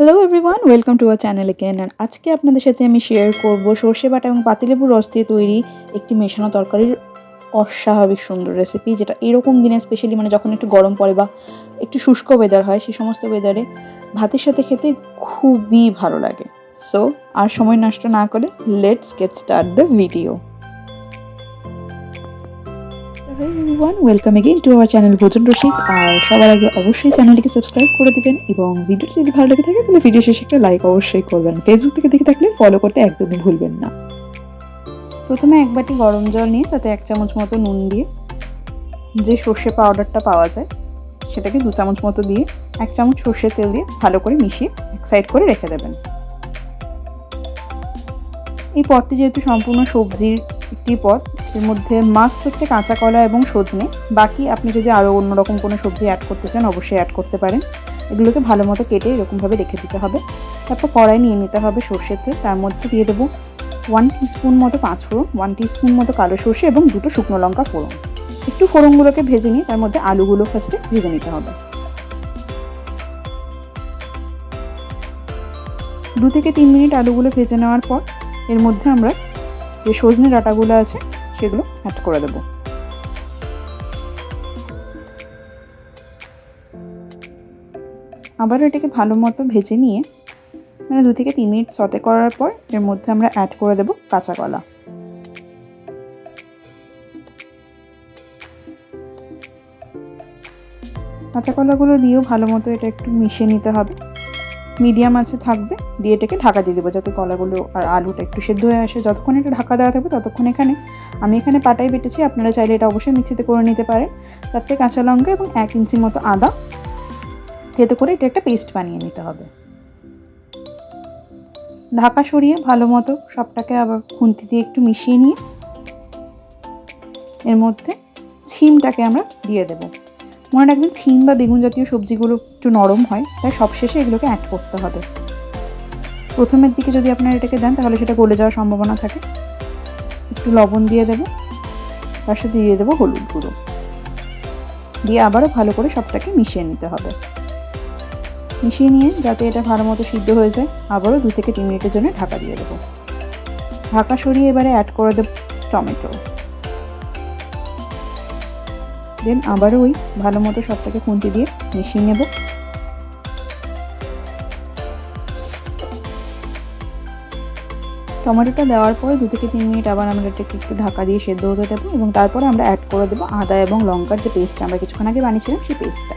Hello everyone welcome to our channel again আর আজকে আপনাদের সাথে আমি শেয়ার করব সর্ষে বাটা এবং পাতিলেবুর রস দিয়ে তৈরি একটি মেশানো তরকারির অস্বাভাবিক সুন্দর রেসিপি যেটা এরকম দিনে স্পেশালি মানে যখন একটু গরম পড়ে বা একটু শুষ্ক ওয়েদার হয় সেই সমস্ত ওয়েদারে ভাতের সাথে খেতে খুবই ভালো লাগে। সো আর সময় নষ্ট না করে let's get start the video everyone welcome again to our channel Bhojan Rasik আর সবার আগে অবশ্যই চ্যানেলটিকে সাবস্ক্রাইব করে দিবেন এবং ভিডিওটি যদি ভালো লেগে থাকে, তাহলে ভিডিও শেষে একটা লাইক অবশ্যই করবেন। ফেসবুক থেকে দেখে থাকলে ফলো করতে একদমই ভুলবেন না। প্রথমে এক বাটি গরম জল নিয়ে তাতে এক চামচ মতো নুন দিয়ে যে সর্ষে পাউডারটা পাওয়া যায়, সেটাকে দু চামচ মতো দিয়ে এক চামচ সর্ষের তেল দিয়ে ভালো করে মিশিয়ে এক সাইড করে রেখে দেবেন। এই পদটি যেহেতু সম্পূর্ণ সবজির একটি পদ? এর মধ্যে মাস্ট হচ্ছে কাঁচা কলা এবং সজনে। বাকি আপনি যদি আরও অন্যরকম কোনো সবজি অ্যাড করতে চান, অবশ্যই অ্যাড করতে পারেন। এগুলোকে ভালো মতো কেটে এরকমভাবে রেখে দিতে হবে। তারপর কড়াই নিয়ে নিতে হবে সর্ষের তেল। তার মধ্যে দিয়ে দেবো ওয়ান টিস্পুন মতো পাঁচ ফোড়ন ওয়ান টিস্পুন মতো কালো সর্ষে এবং দুটো শুকনো লঙ্কা ফোড়ন। একটু ফোড়নগুলোকে ভেজে নিয়ে তার মধ্যে আলুগুলো ফার্স্টে ভেজে নিতে হবে। দু থেকে তিন মিনিট আলুগুলো ভেজে নেওয়ার পর এর মধ্যে আমরা যে সজনে ডাঁটাগুলো আছে, সেগুলো অ্যাড করে দেব। আবার এটাকে ভালো মতো ভেজে নিয়ে মানে দু থেকে তিন মিনিট সতে করার পর এর মধ্যে আমরা অ্যাড করে দেব কাঁচা কলা। কাঁচা কলাগুলো দিয়েও ভালো মতো এটা একটু মিশিয়ে নিতে হবে। মিডিয়াম আছে, থাকবে। দিয়ে এটাকে ঢাকা দিয়ে দেবো, যাতে কলাগুলো আর আলুটা একটু সেদ্ধ হয়ে আসে। যতক্ষণ এটা ঢাকা দেওয়া থাকবে, ততক্ষণ এখানে আমি এখানে পাটাই বেটেছি। আপনারা চাইলে এটা অবশ্যই মিক্সিতে করে নিতে পারেন। চারটে কাঁচা লঙ্কা এবং এক ইঞ্চি মতো আদা। থেতো করে এটা একটা পেস্ট বানিয়ে নিতে হবে। ঢাকা সরিয়ে ভালো মতো সবটাকে আবার খুন্তি দিয়ে একটু মিশিয়ে নিয়ে এর মধ্যে ছিমটাকে আমরা দিয়ে দেবো। মনে রাখবেন ছিম বা বেগুন জাতীয় সবজিগুলো একটু নরম হয়, তাই সবশেষে এগুলোকে অ্যাড করতে হবে। প্রথমের দিকে যদি আপনারা এটাকে দেন, তাহলে সেটা গলে যাওয়ার সম্ভাবনা থাকে। একটু লবণ দিয়ে দেবো। তার সাথে দিয়ে দেবো হলুদ গুঁড়ো। দিয়ে আবারও ভালো করে সবটাকে মিশিয়ে নিতে হবে। মিশিয়ে নিয়ে যাতে এটা ভালো মতো সিদ্ধ হয়ে যায়, আবারও দু থেকে তিন মিনিটের জন্য ঢাকা দিয়ে দেবো। ঢাকা সরিয়ে এবারে অ্যাড করে দেব টমেটো। দেন আবারও ওই ভালো মতো সবটাকে খুন্তি দিয়ে মিশিয়ে নেব। টমেটোটা দেওয়ার পর দু থেকে তিন মিনিট আবার আমরা এটাকে একটু ঢাকা দিয়ে সেদ্ধ হতে দেবো এবং তারপরে আমরা অ্যাড করে দেবো আদা এবং লঙ্কার যে পেস্টটা আমরা কিছুক্ষণ আগে বানিয়েছিলাম সেই পেস্টটা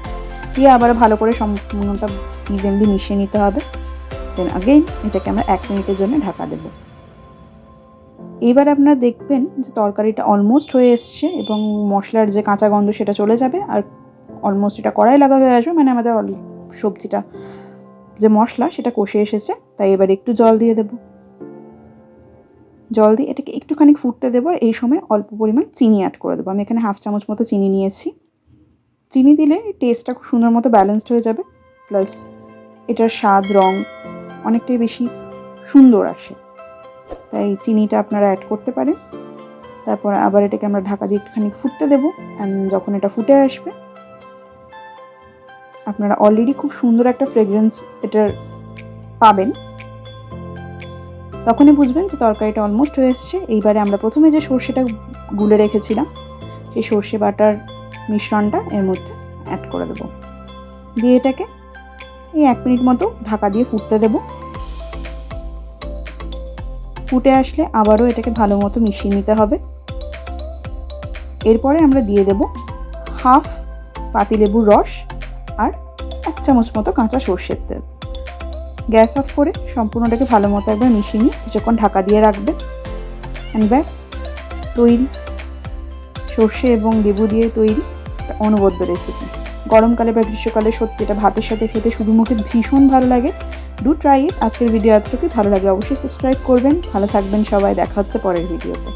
দিয়ে আবার ভালো করে সম্পূর্ণটা ইভেনলি মিশিয়ে নিতে হবে। দেন আগেই এটাকে আমরা এক মিনিটের জন্য ঢাকা দেবো। এবার আপনারা দেখবেন যে তরকারিটা অলমোস্ট হয়ে এসছে এবং মশলার যে কাঁচা গন্ধ সেটা চলে যাবে আর অলমোস্ট এটা কড়াই লাগা হয়ে আসবে মানে আমাদের সবজিটা যে মশলা সেটা কষে এসেছে, তাই এবার একটু জল দিয়ে দেব। জল দিয়ে এটাকে একটুখানি ফুটতে দেবো আর এই সময় অল্প পরিমাণ চিনি অ্যাড করে দেবো। আমি এখানে হাফ চামচ মতো চিনি নিয়েছি। চিনি দিলে টেস্টটা খুব সুন্দর মতো ব্যালেন্সড হয়ে যাবে প্লাস এটার স্বাদ, রং অনেকটাই বেশি সুন্দর আসে। তাই চিনিটা আপনারা অ্যাড করতে পারেন। তারপর আবার এটাকে আমরা ঢাকা দিয়ে একটুখানি ফুটতে দেবো। অ্যান্ড যখন এটা ফুটে আসবে, আপনারা অলরেডি খুব সুন্দর একটা ফ্রেগরেন্স এটার পাবেন। তখনই বুঝবেন যে তরকারিটা অলমোস্ট হয়ে এসছে। এইবারে আমরা প্রথমে যে সর্ষেটা গুলে রেখেছিলাম, সেই সর্ষে বাটার মিশ্রণটা এর মধ্যে অ্যাড করে দেবো। দিয়ে এটাকে এই এক মিনিট মতো ঢাকা দিয়ে ফুটতে দেবো। ফুটে আসলে আবারও এটাকে ভালো মতো মিশিয়ে নিতে হবে। এরপরে আমরা দিয়ে দেব হাফ পাতিলেবুর রস আর এক চামচ মতো কাঁচা সর্ষের তেল। গ্যাস অফ করে সম্পূর্ণটাকে ভালো মতো একবার মিশিয়ে নিয়ে কিছুক্ষণ ঢাকা দিয়ে রাখবে অ্যান্ড ব্যাস, তৈরি। সর্ষে এবং লেবু দিয়ে তৈরি অনবদ্য রেসিপি গরমকালে বা গ্রীষ্মকালে সত্যি এটা ভাতের সাথে খেতে শুধু মুখে ভীষণ ভালো লাগে। ডু ট্রাই ইট আজকের ভিডিও এতটুকুই। ভালো লাগলে অবশ্যই সাবস্ক্রাইব করবেন। ভালো থাকবেন সবাই। দেখা হচ্ছে পরের ভিডিওতে